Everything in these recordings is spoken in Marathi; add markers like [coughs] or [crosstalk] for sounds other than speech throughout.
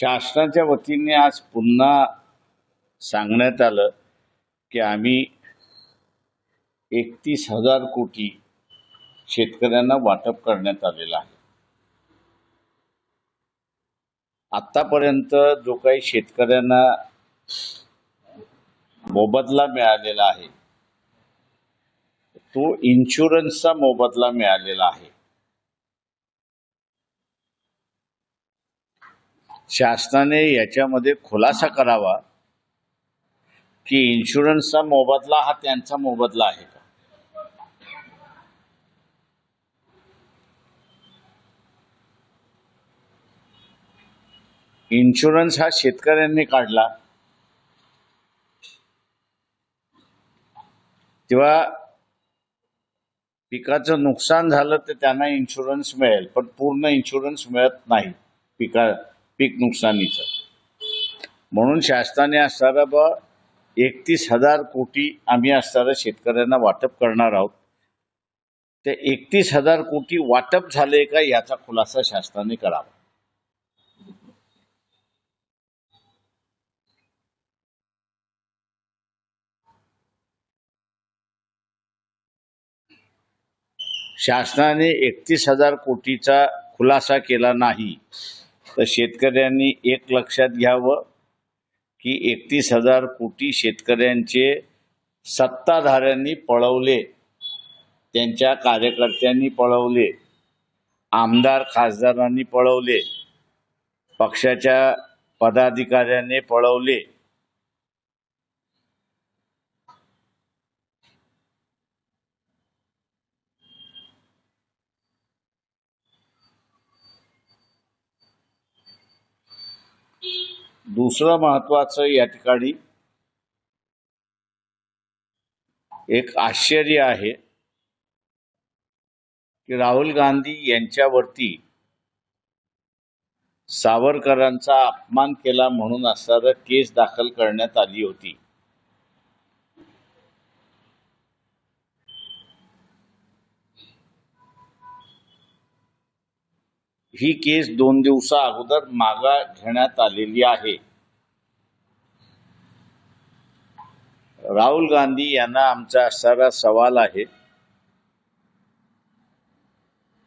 शासनाच्या वतीने आज पुन्हा सांगण्यात आलं की आम्ही एकतीस हजार कोटी शेतकऱ्यांना वाटप करण्यात आलेलं आहे. आतापर्यंत जो काही शेतकऱ्यांना मोबदला मिळालेला आहे तो इन्शुरन्सचा मोबदला मिळालेला आहे. शासनाने याच्यामध्ये खुलासा करावा की इन्शुरन्सचा मोबदला हा त्यांचा मोबदला आहे का? इन्शुरन्स हा शेतकऱ्यांनी काढला. तेव्हा पिकाचं नुकसान झालं तर त्यांना इन्शुरन्स मिळेल पण पूर्ण इन्शुरन्स मिळत नाही पिका पीक नुकसानीचं. म्हणून शासनाने असणार एकतीस हजार कोटी आम्ही असणारा शेतकऱ्यांना वाटप करणार आहोत. ते एकतीस हजार कोटी वाटप झाले का याचा खुलासा शासनाने करावा. शासनाने एकतीस हजार कोटीचा खुलासा केला नाही. तर शेतकऱ्यांनी एक लक्षात घ्यावं की एकतीस हजार कोटी शेतकऱ्यांचे सत्ताधाऱ्यांनी पळवले त्यांच्या कार्यकर्त्यांनी पळवले आमदार खासदारांनी पळवले पक्षाच्या पदाधिकाऱ्यांनी पळवले. दुसरं महत्वाचं या ठिकाणी एक आश्चर्य आहे की राहुल गांधी यांच्यावरती सावरकरांचा अपमान केला म्हणून असणारं केस दाखल करण्यात आली होती. ही केस दोन दिवसा अगोदर मागा घेण्यात आलेली आहे. राहुल गांधी यांना आमचा असणारा सवाल आहे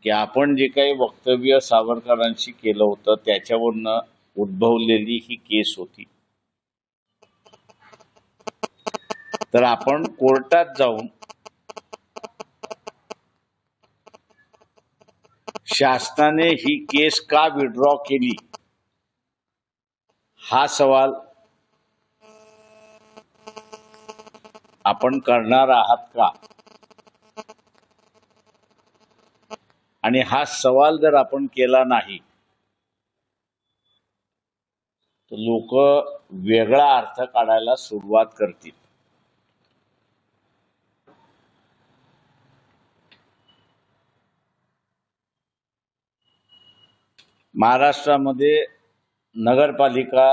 की आपण जे काही वक्तव्य सावरकरांशी केलं होतं त्याच्यावरनं उद्भवलेली ही केस होती. तर आपण कोर्टात जाऊन शासनाने ही केस का विड्रॉ केली? हा सवाल आपण करणार आहात का? आणि हा सवाल जर आपण केला नाही तर लोक वेगळा अर्थ काढायला सुरुवात करतील. महाराष्ट्रामध्ये नगरपालिका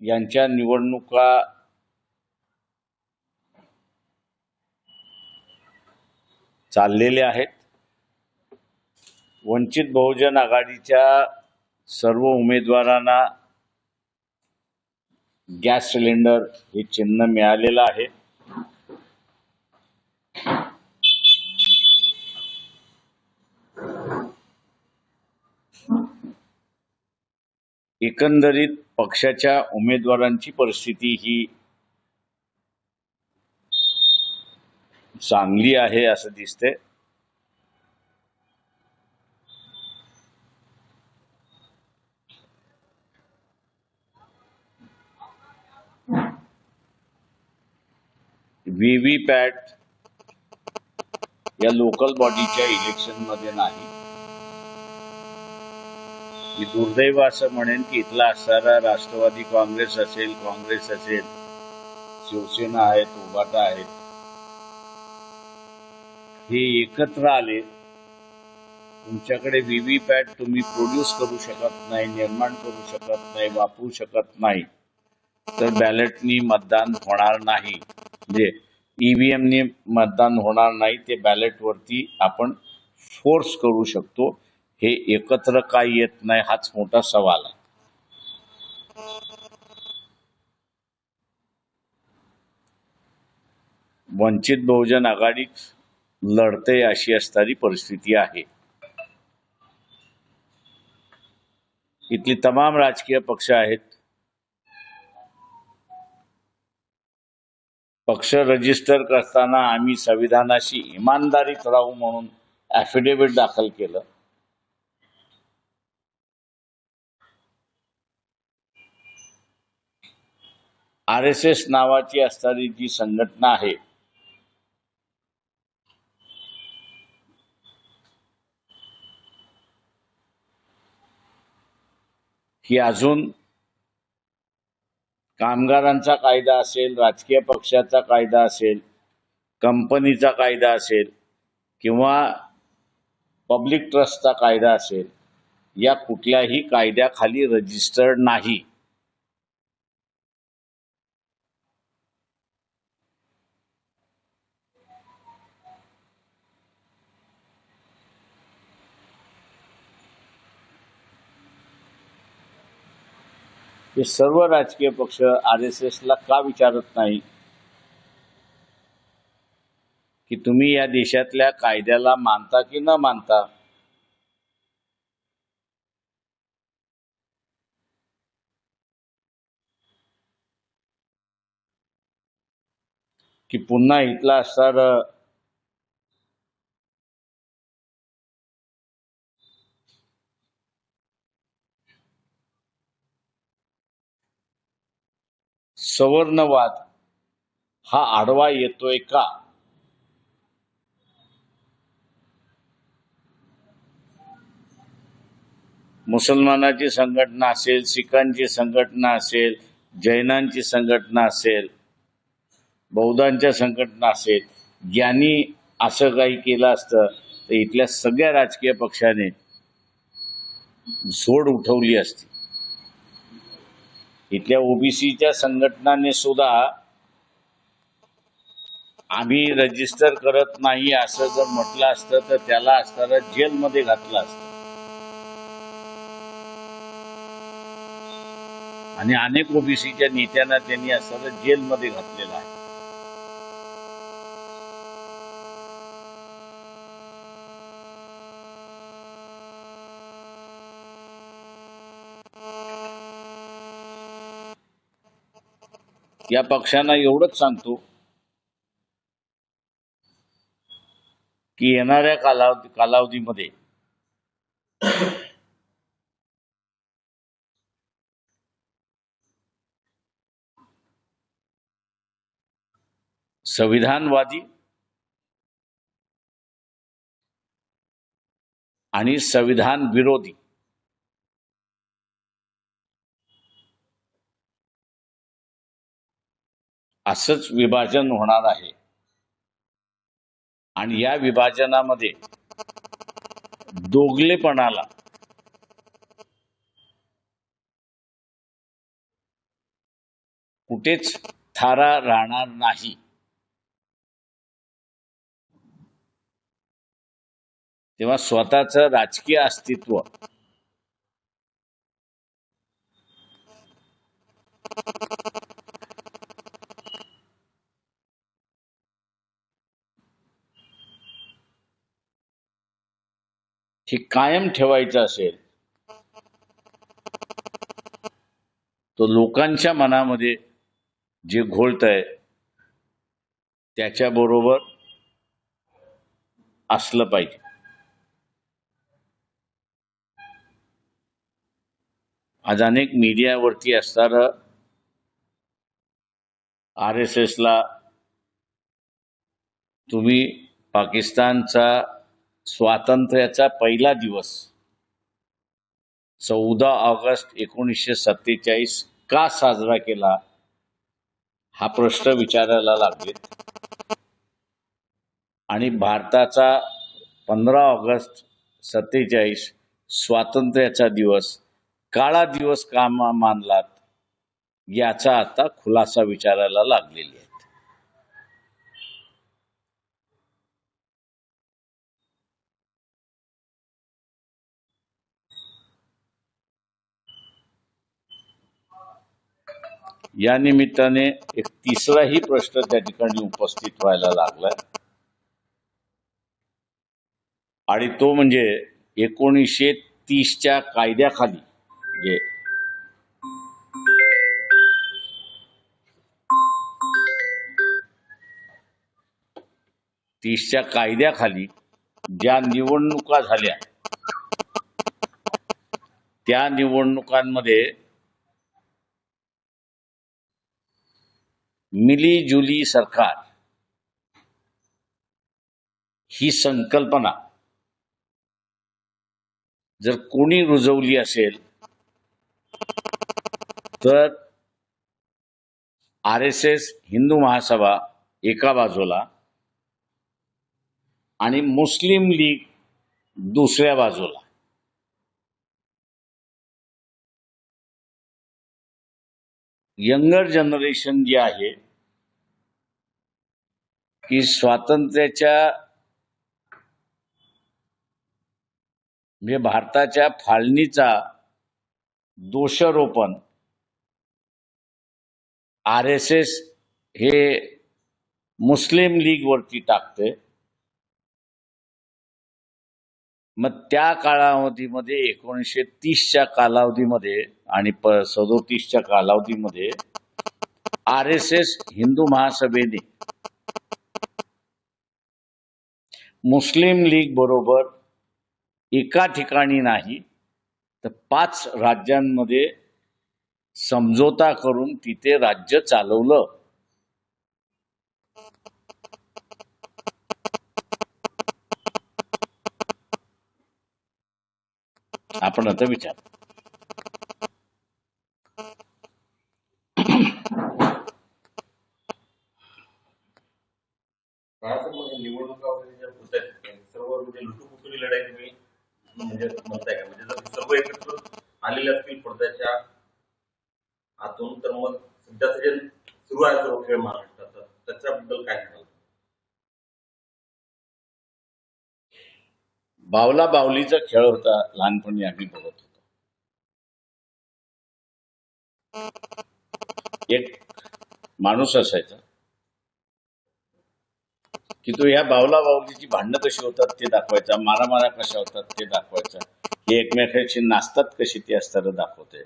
यांच्या निवडणुका चाललेले आहेत. वंचित बहुजन आघाडीच्या सर्व उमेदवारांना गॅस सिलेंडर हे चिन्ह मिळालेलं आहे. एकंदरीत पक्षाच्या उमेदवारांची परिस्थिती ही चांगली आहे असं दिसते व्ही व्ही पॅट या लोकल बॉडीच्या इलेक्शनमध्ये नाही. मी दुर्दैव असं म्हणेन की इथला असणारा राष्ट्रवादी काँग्रेस असेल काँग्रेस असेल शिवसेना आहेत उभाटा आहेत हे एकत्र आले तुमच्याकडे व्हीव्हीपॅट तुम्ही प्रोड्यूस करू शकत नाही निर्माण करू शकत नाही वापरू शकत नाही तर बॅलेटनी मतदान होणार नाही. म्हणजे ईव्हीएमने मतदान होणार नाही ते बॅलेटवरती आपण फोर्स करू शकतो. हे एकत्र का येत नाही हाच मोठा सवाल आहे. वंचित बहुजन आघाडी लढते अशी असणारी परिस्थिती आहे. इथली तमाम राजकीय पक्ष आहेत. पक्ष रजिस्टर करताना आम्ही संविधानाशी इमानदारीत राहू म्हणून ऍफिडेव्हिट दाखल केलं. आर एस एस नावाची असणारी जी संघटना आहे की अजून कामगारांचा कायदा असेल राजकीय पक्षाचा कायदा असेल कंपनीचा कायदा असेल किंवा पब्लिक ट्रस्टचा कायदा असेल या कुठल्याही कायद्याखाली रजिस्टर्ड नाही. हे सर्व राजकीय पक्ष आर एस एसला का विचारत नाही? की तुम्ही या देशातल्या कायद्याला मानता की न मानता? की पुन्हा इथला असणार सवर्णवाद हा आडवा येतोय का? मुसलमानाची संघटना असेल सिखांची संघटना असेल जैनांची संघटना असेल बौद्धांच्या संघटना असेल यांनी असं काही केलं असतं तर इथल्या सगळ्या राजकीय पक्षाने झोड उठवली असती. इथल्या ओबीसीच्या संघटनाने सुद्धा आम्ही रजिस्टर करत नाही असं जर म्हटलं असतं तर त्याला असताना जेलमध्ये घातलं असतं. आणि अनेक ओबीसीच्या नेत्यांना त्यांनी असताना जेलमध्ये घातलेलं आहे. या पक्षांना एवढंच सांगतो की येणाऱ्या कालावधी कालावधीमध्ये संविधानवादी आणि संविधान विरोधी असंच विभाजन होणार आहे. आणि या विभाजनामध्ये दोगलेपणाला कुठेच थारा राहणार नाही. तेव्हा स्वतःचं राजकीय अस्तित्व हे कायम ठेवायचं असेल तो लोकांच्या मनामध्ये जे घोळत आहे त्याच्याबरोबर असलं पाहिजे. आज अनेक मीडियावरती असणारं आर एस एसला तुम्ही पाकिस्तानचा स्वातंत्र्याचा पहिला दिवस. चौदा ऑगस्ट एकोणीसशे सत्तेचाळीस का साजरा केला? हा प्रश्न विचारायला लागले. आणि भारताचा पंधरा ऑगस्ट सत्तेचाळीस स्वातंत्र्याचा दिवस काळा दिवस का मानलात? याचा आता खुलासा विचारायला लागलेली आहे. या निमित्ताने एक तिसराही प्रश्न त्या ठिकाणी उपस्थित व्हायला लागलाय. आणि तो म्हणजे एकोणीसशे तीसच्या कायद्याखाली म्हणजे तीसच्या कायद्याखाली ज्या निवडणुका झाल्या त्या निवडणुकांमध्ये मिली जुली सरकार ही संकल्पना जर कोणी रुजवली असेल तर R S S Hindu Mahasabha एका बाजूला आणि मुस्लिम लीग दुसऱ्या बाजूला. यंगर जनरेशन जे आहे की स्वातंत्र्याच्या म्हणजे भारताच्या फाळणीचा दोषारोपण आर एस एस हे मुस्लिम लीग वरती टाकते मग त्या कालावधीमध्ये एकोणीसशे तीसच्या कालावधीमध्ये आणि प सदोतीसच्या कालावधीमध्ये आर एस एस हिंदू महासभेने मुस्लिम लीग बरोबर एका ठिकाणी नाही तर पाच राज्यांमध्ये समझोता करून तिथे राज्य चालवलं. आपण आता विचार. म्हणजे वगैरे ज्या होत आहेत सर्व म्हणजे लुटूपुटुरी लढाई तुम्ही म्हणजे म्हणताय का? म्हणजे जर सर्व एकत्र आलेले असतील पडद्याच्या आतून तर मग सध्याचं जे सुरू आहे सर्व खेळ महाराष्ट्राचा त्याच्याबद्दल काय सांगाल? बावला बावलीचा खेळ होता लहानपणी आम्ही बघत होतो. एक माणूस असायचा तो या बावला बावलीची भांडणं कशी होतात ते दाखवायचा मारामारा कशा होतात ते दाखवायचा. हे एकमेकांशी नाचतात कशी ते असताना दाखवते.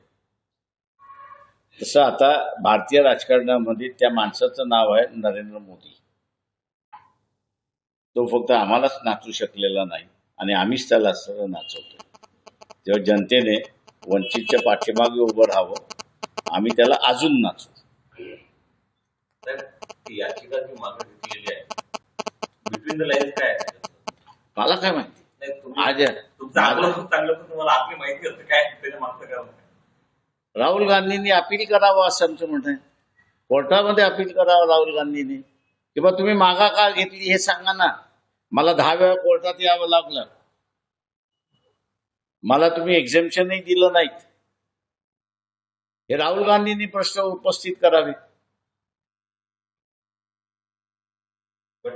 तसं आता भारतीय राजकारणामध्ये त्या माणसाचं नाव आहे नरेंद्र मोदी. तो फक्त आम्हालाच नाचू शकलेला नाही आणि आम्हीच त्याला सगळं नाचवतो तेव्हा जनतेने वंचितच्या पाठीमागे उभं राहावं आम्ही त्याला अजून नाचू याचिका जी मागे घेतलेली आहे बिटवीन द लाईन्स काय? मला काय माहिती? नाही, तुम्ही- आज तुमचं आकलन खूप चांगलं पण तुम्हाला आपली माहिती असते काय त्याच्या मागचं कारण काय? राहुल गांधींनी अपील करावं असं आमचं म्हणणं आहे. कोर्टामध्ये अपील करावं राहुल गांधींनी. किंवा तुम्ही मागा का घेतली हे सांगा ना. मला दहा वेळा कोर्टात यावं लागलं. मला तुम्ही एक्झेम्पशनही दिलं नाहीत. हे राहुल गांधींनी प्रश्न उपस्थित करावे.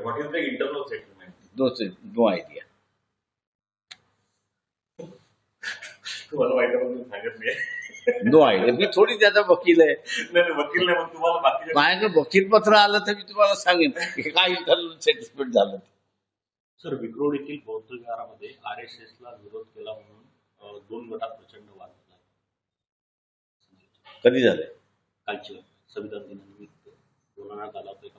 What is the internal settlement? तुम्हाला माहिती आहे म्हणून सांगत नाही. नो आयडिया मी थोडी त्याचा वकील आहे. नाही, नाही, वकील नाही मग तुम्हाला माझ्याकडे वकील पत्र आलं तर मी तुम्हाला सांगेन. काय इंटरनल सेटलमेंट झालं. सर विक्रोड येथील बौद्ध विहारामध्ये आर एस एस ला विरोध केला म्हणून दोन गटात प्रचंड वाद झाला. कधी झालंय? कालच्या संविधान दिनानिमित्त बोलवण्यात आला होता एका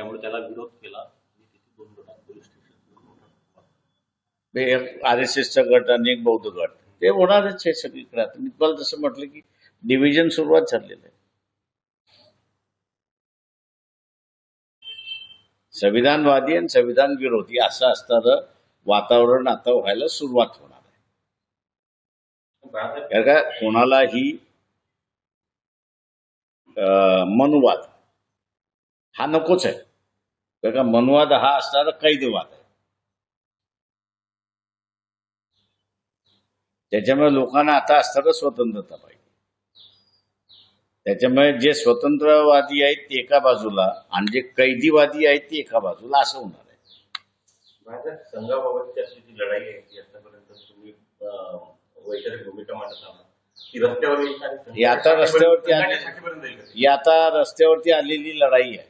त्यामुळे त्याला विरोध केला. दोन गटात पोलीस स्टेशन आर एस एसचा गट आणि एक बौद्ध गट. ते होणारच आहे सगळीकडे. आता मी तुम्हाला जसं म्हटलं की डिव्हिजन सुरुवात झालेलं आहे. संविधानवादी आणि संविधान विरोधी असं असणारं वातावरण आता व्हायला सुरुवात होणार आहे. कारण का कोणालाही अं, मनुवाद हा नकोच आहे. कारण का मनुवाद हा असणारा कैदवाद आहे. त्याच्यामुळे लोकांना आता असताना स्वतंत्रता पाहिजे. त्याच्यामुळे जे स्वतंत्रवादी आहेत ते एका बाजूला आणि जे कैदीवादी आहेत ते एका बाजूला असं होणार आहे. माझ्या संघाबाबतची अशी जी लढाई आहे ती आतापर्यंत तुम्ही वैचारिक भूमिका मांडत आहात. ती रस्त्यावर आता रस्त्यावरती आता रस्त्यावरती आलेली लढाई आहे.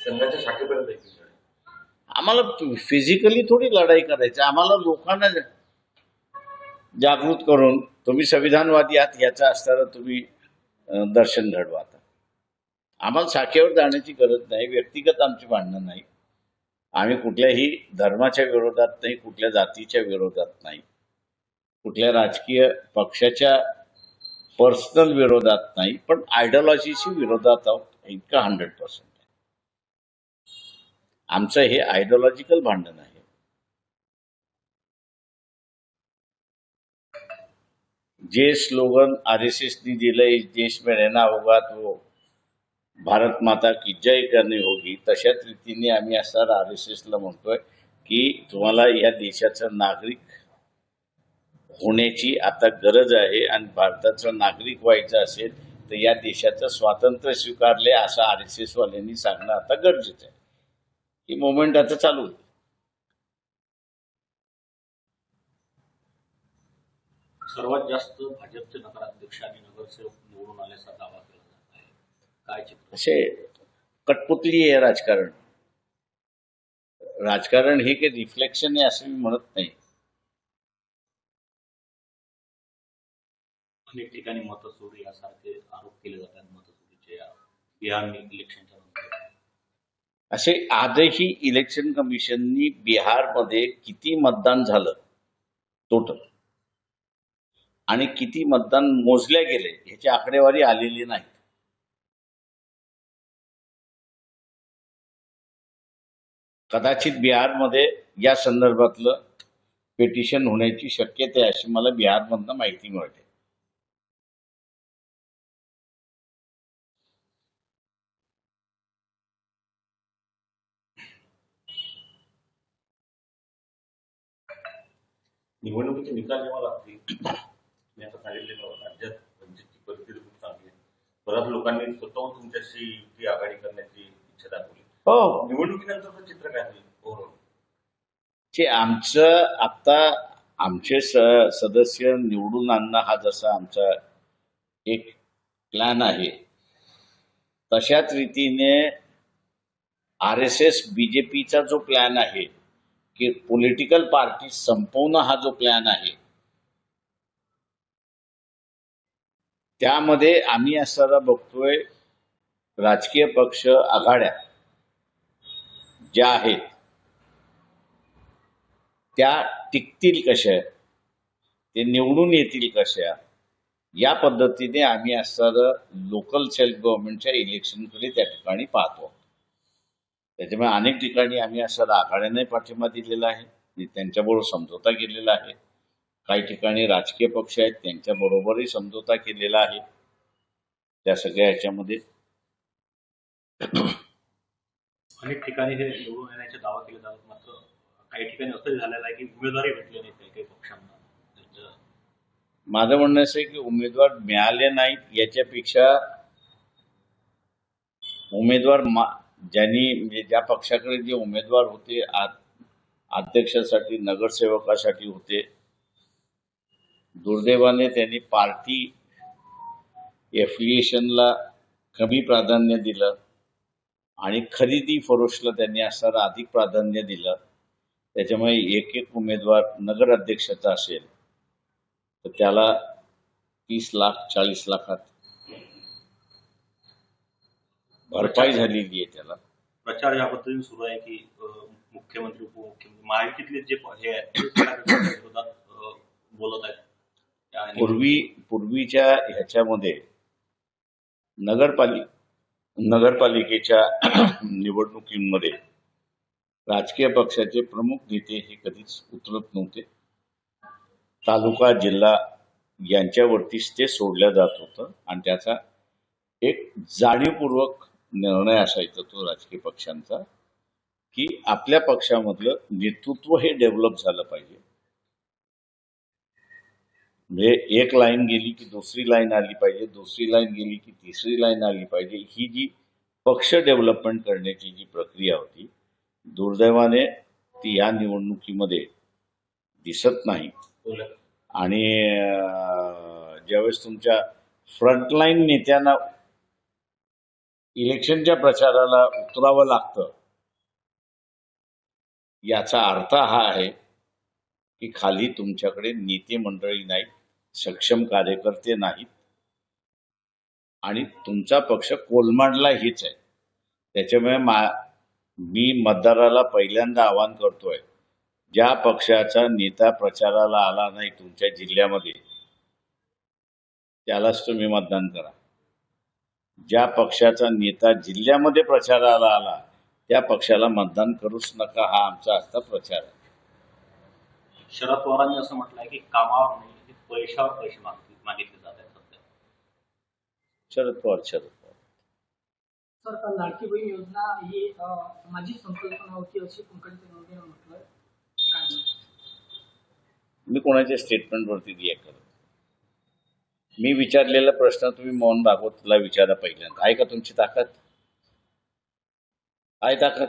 संघाच्या शाखेपर्यंत आम्हाला फिजिकली थोडी लढाई करायची आम्हाला लोकांना जागृत करून तुम्ही संविधानवादी आहात याचा असताना तुम्ही दर्शन घडवा आता. आम्हाला शाखेवर जाण्याची गरज नाही व्यक्तिगत आमची भांडणं नाही. आम्ही कुठल्याही धर्माच्या विरोधात नाही कुठल्या जातीच्या विरोधात नाही. कुठल्या राजकीय पक्षाच्या पर्सनल विरोधात नाही पण आयडियॉलॉजीशी विरोधात आहोत इतका हंड्रेड पर्सेंट आमचं हे आयडिओलॉजिकल भांडण आहे. जे स्लोगन आर एस एसनी दिलंय देश में रहना होगा तो भारत माता की जय करणे होगी तशाच रीतीने आम्ही असणार आर एस एसला म्हणतोय की तुम्हाला या देशाचं नागरिक होण्याची आता गरज आहे आणि भारताचं नागरिक व्हायचं असेल तर या देशाचं स्वातंत्र्य स्वीकारले असं आर एस एस वाल्यांनी सांगणं आता गरजेचं आहे. ही मुवमेंट आता चालू होती सर्वात जास्त भाजपचे नगराध्यक्ष आणि नगरसेवक निवडून आल्याचा दावा केला जात आहे. काय चित्र? असे कटपुतली आहे राजकारण. राजकारण हे काही रिफ्लेक्शन आहे असं मी म्हणत नाही. अनेक ठिकाणी मतचोरी यासारखे आरोप केले जातात. मतचोरीचे या बिहार इलेक्शनच्या असे आजही इलेक्शन कमिशननी बिहारमध्ये किती मतदान झालं? टोटल आणि किती मतदान मोजले गेले ह्याची आकडेवारी आलेली नाही. कदाचित बिहारमध्ये या संदर्भातलं पिटिशन होण्याची शक्यता आहे अशी मला बिहारमधनं माहिती मिळते. निवडणुकीचे निकाल जेव्हा लागतील मी आता सांगितलेलं राज्यात वंचितची परिस्थिती खूप चांगली आहे. बऱ्याच लोकांनी स्वतःहून तुमच्याशी युती आघाडी करण्याची इच्छा दाखवली. हो. निवडणुकीनंतरचं चित्र काय होईल ओव्हरऑल जे आमचं आता आमचे सदस्य निवडून आणणं हा जसा आमचा एक प्लॅन आहे तशाच रीतीने आर एस एस बीजेपीचा जो प्लॅन आहे की पॉलिटिकल पार्टी संपवणं हा जो प्लॅन आहे त्यामध्ये आम्ही असताना बघतोय राजकीय पक्ष आघाड्या ज्या आहेत त्या टिकतील कशा? ते निवडून येतील कशा? या पद्धतीने आम्ही असणारं लोकल सेल्फ गव्हर्नमेंटच्या इलेक्शनकडे त्या ठिकाणी पाहतो. त्याच्यामुळे अनेक ठिकाणी आम्ही असं आघाड्याने पाठिंबा दिलेला आहे. आणि त्यांच्याबरोबर समझोता केलेला आहे. काही ठिकाणी राजकीय पक्ष आहेत त्यांच्याबरोबरही समझोता केलेला आहे. त्या सगळ्या ह्याच्यामध्ये. अनेक ठिकाणी हे निवडून येण्याचे दावा केले जातात. मात्र काही ठिकाणी असंही झालेलं आहे की उमेदवारी भेटले नाही काही काही पक्षांना. माझं म्हणणं असं आहे की उमेदवार मिळाले नाहीत याच्यापेक्षा उमेदवार मा- ज्यांनी म्हणजे ज्या पक्षाकडे जे उमेदवार होते अध्यक्षासाठी नगरसेवकासाठी होते दुर्दैवाने त्यांनी पार्टी एफिलिएशनला कमी प्राधान्य दिलं आणि खरेदी फरोशला त्यांनी असणारं अधिक प्राधान्य दिलं. त्याच्यामुळे एक एक उमेदवार नगर अध्यक्षाचा असेल तर त्याला तीस लाख चाळीस लाखात भरपाई झालेली आहे त्याला. प्रचार या पद्धतीने सुरू आहे की मुख्यमंत्री उपमुख्यमंत्री महायुतीतले जे हे आहेत [coughs] बोलत आहेत. पूर्वी पूर्वीच्या ह्याच्यामध्ये नगरपालिक नगरपालिकेच्या [coughs] निवडणुकीमध्ये राजकीय पक्षाचे प्रमुख नेते हे कधीच उतरत नव्हते. तालुका जिल्हा यांच्यावरतीच ते सोडलं जात होतं. आणि त्याचा एक जाणीवपूर्वक निर्णय असायचा तो राजकीय पक्षांचा की आपल्या पक्षामधलं नेतृत्व हे डेव्हलप झालं पाहिजे म्हणजे एक लाईन गेली की दुसरी लाईन आली पाहिजे दुसरी लाईन गेली की तिसरी लाईन आली पाहिजे ही जी पक्ष डेव्हलपमेंट करण्याची जी प्रक्रिया होती दुर्दैवाने ती या निवडणुकीमध्ये दिसत नाही. आणि ज्यावेळेस तुमच्या फ्रंटलाईन नेत्यांना इलेक्शनच्या प्रचाराला उतरावं लागतं. याचा अर्थ हा आहे की खाली तुमच्याकडे नेते मंडळी नाहीत सक्षम कार्यकर्ते नाहीत आणि तुमचा पक्ष कोलमांडला हीच आहे. त्याच्यामुळे मा मी मतदाराला पहिल्यांदा आवाहन करतोय ज्या पक्षाचा नेता प्रचाराला आला नाही तुमच्या जिल्ह्यामध्ये त्यालाच तुम्ही मतदान करा. ज्या पक्षाचा नेता जिल्ह्यामध्ये प्रचाराला आला त्या पक्षाला मतदान करूच नका हा आमचा आजचा प्रचार आहे. शरद पवारांनी असं म्हटलंय की कामावर नाही ते पैशावर पैसे मागितले मागितले जात आहेत सध्या. शरद पवार शरद पवार. सर काल लाडकी बहीण योजना ही माझी संकल्पना होती अशी नोंदीनं म्हटलं. मी कोणाच्या स्टेटमेंटवरती रिॲक्ट करत मी विचारलेला प्रश्न तुम्ही मोहन भागवतला विचारा पहिल्यांदा. आहे का तुमची ताकद? आहे ताकद.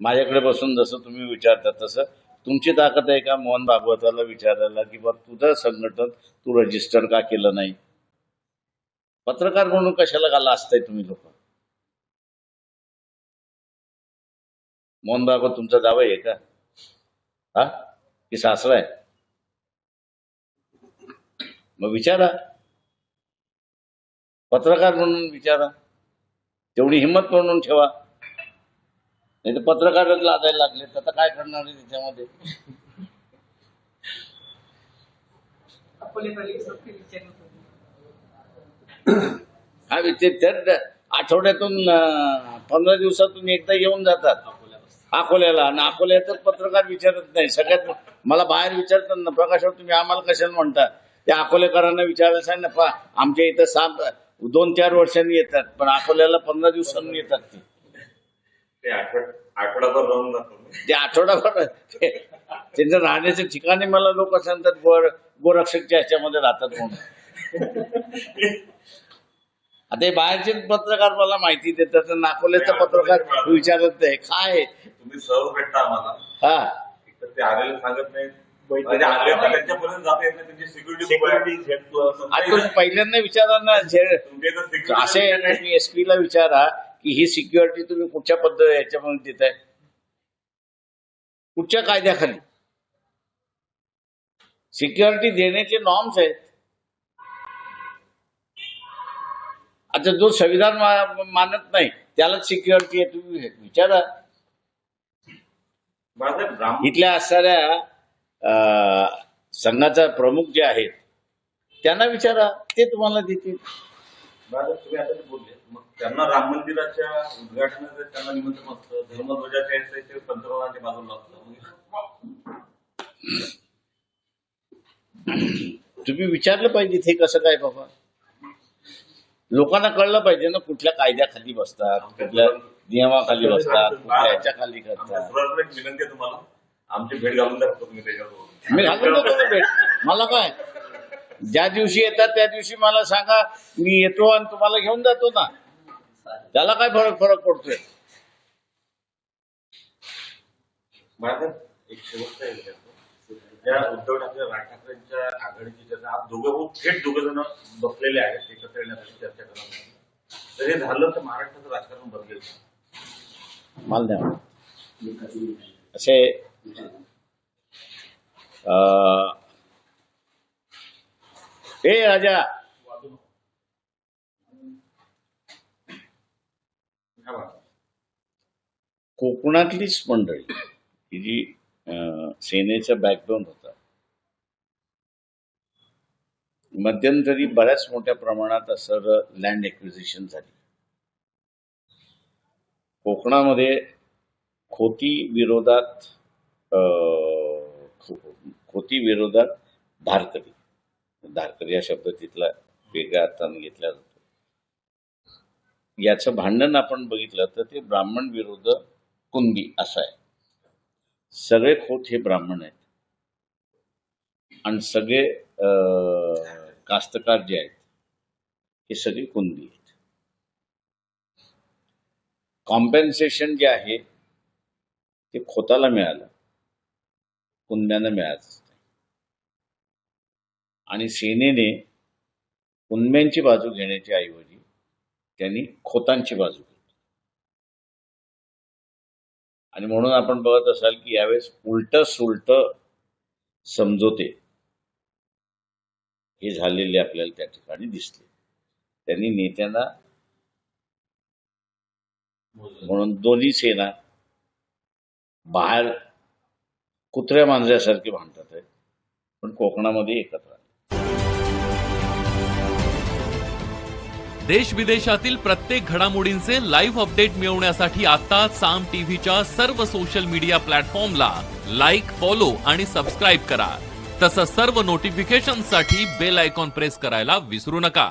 माझ्याकडे बसून जसं तुम्ही विचारता तसं. तुमची ताकद आहे का मोहन भागवताला विचारायला? की बा तुझं संघटन तू रजिस्टर का केलं नाही? पत्रकार म्हणून कशाला घाला असताय तुम्ही लोक? मोहन भागवत तुमचा जावं आहे का? हा? की सासरा आहे? मग विचारा. पत्रकार म्हणून विचारा. तेवढी हिंमत म्हणून ठेवा. नाही तर पत्रकारच लागायला लागले. तर आता काय करणार आहे त्याच्यामध्ये? हा तर आठवड्यातून पंधरा दिवसातून एकदा येऊन जातात. अकोल्याला. आणि अकोल्यातच पत्रकार विचारत नाही. सगळ्यात मला बाहेर विचारतात ना प्रकाशावर तुम्ही आम्हाला कशाला म्हणता? त्या अकोलेकरांना विचारायला सांग ना पा आमच्या इथं साप दोन चार वर्षांनी येतात पण अकोल्याला पंधरा दिवसांनी येतात ते. ते आठवड आठवडाभर राहून ते आठवडाभर त्यांचं राहण्याचं ठिकाणी मला लोक सांगतात गोर गोरक्षकच्या ह्याच्यामध्ये राहतात म्हणून. आता हे बाहेरचे पत्रकार मला माहिती देतात आणि अकोल्याचा पत्रकार विचारत नाही काय तुम्ही सहज भेटता आम्हाला. हा. ते आलेले सांगत नाही म्हणजे पहिल्यांदा विचारा ना जे- असे तुम्ही एसपी ला विचारा की ही सिक्युरिटी तुम्ही कुठच्या पद्धती याच्यामध्ये देताय? कुठच्या कायद्याखाली? सिक्युरिटी देण्याचे नॉर्म्स आहेत. आता जो संविधान मानत नाही त्यालाच सिक्युरिटी आहे. तुम्ही विचारा. इथल्या असणाऱ्या संघाचा प्रमुख जे आहेत त्यांना विचारा ते तुम्हाला देतील. तुम्ही आता जे बोलले मग त्यांना राम मंदिराच्या उद्घाटनाचं त्यांना निमंत्रण असतं धर्मध्वजाच्या याचं ते पंतप्रधानाच्या बाजूला असतं तुम्ही विचारलं पाहिजे ते कसं काय बाबा. लोकांना कळलं पाहिजे ना कुठल्या कायद्याखाली बसतात कुठल्या नियमाखाली बसतात कुठल्या ह्याच्या खाली करतात. विनंती तुम्हाला. आमची भेट घालून द्या फक्त तुम्ही त्याच्यावर मी घालून देतो ना भेट. मला काय? ज्या दिवशी येतात त्या दिवशी मला सांगा मी येतो आणि तुम्हाला घेऊन जातो ना. त्याला काय फरक फरक पडतोय? माझं एक शेवटचा एक विचारतो. ज्या उद्धव ठाकरे राज ठाकरेंच्या आघाडीची चर्चा आज दोघं भाऊ थेट दोघं जण बसलेले आहेत एकत्र येण्यासाठी चर्चा करणार तर हे झालं तर महाराष्ट्राचं राजकारण बदलेल. मला द्या. असे ए राजा. कोकणातलीच मंडळी ही जी सेनेचा बॅकबोन होता मध्यंतरी बऱ्याच मोठ्या प्रमाणात असं लँड एक्विजिशन झाली. कोकणामध्ये खोती विरोधात अं, खोती विरोधात धारकरी. धारकरी हा शब्द तिथला वेगळ्या अर्थाने घेतला जातो. याचं भांडण आपण बघितलं तर ते ब्राह्मण विरुद्ध कुंदी असं आहे. सगळे खोत हे ब्राह्मण आहेत. आणि सगळे कास्तकार जे आहेत हे सगळे कुंदी आहेत. कॉम्पेन्सेशन जे आहे ते खोताला मिळालं. कुणब्यांना मिळायचं नाही आणि सेनेने कुणब्यांची बाजू घेण्याच्या ऐवजी त्यांनी खोतांची बाजू घेतली. आणि म्हणून आपण बघत असाल की यावेळेस उलट सुलट समजोते हे झालेले आपल्याला त्या ठिकाणी दिसले. त्यांनी नेत्यांना म्हणून दोन्ही सेना बाहेर कुत्र्या मांजऱ्यासारखी भांडतात पण कोकणामध्ये एकत्र देश विदेशातील प्रत्येक घडामोडींचे लाईव्ह अपडेट मिळवण्यासाठी आता साम टीव्हीच्या सर्व सोशल मीडिया प्लॅटफॉर्मला लाईक फॉलो आणि सबस्क्राईब करा. तसंच सर्व नोटिफिकेशनसाठी बेल आयकॉन प्रेस करायला विसरू नका.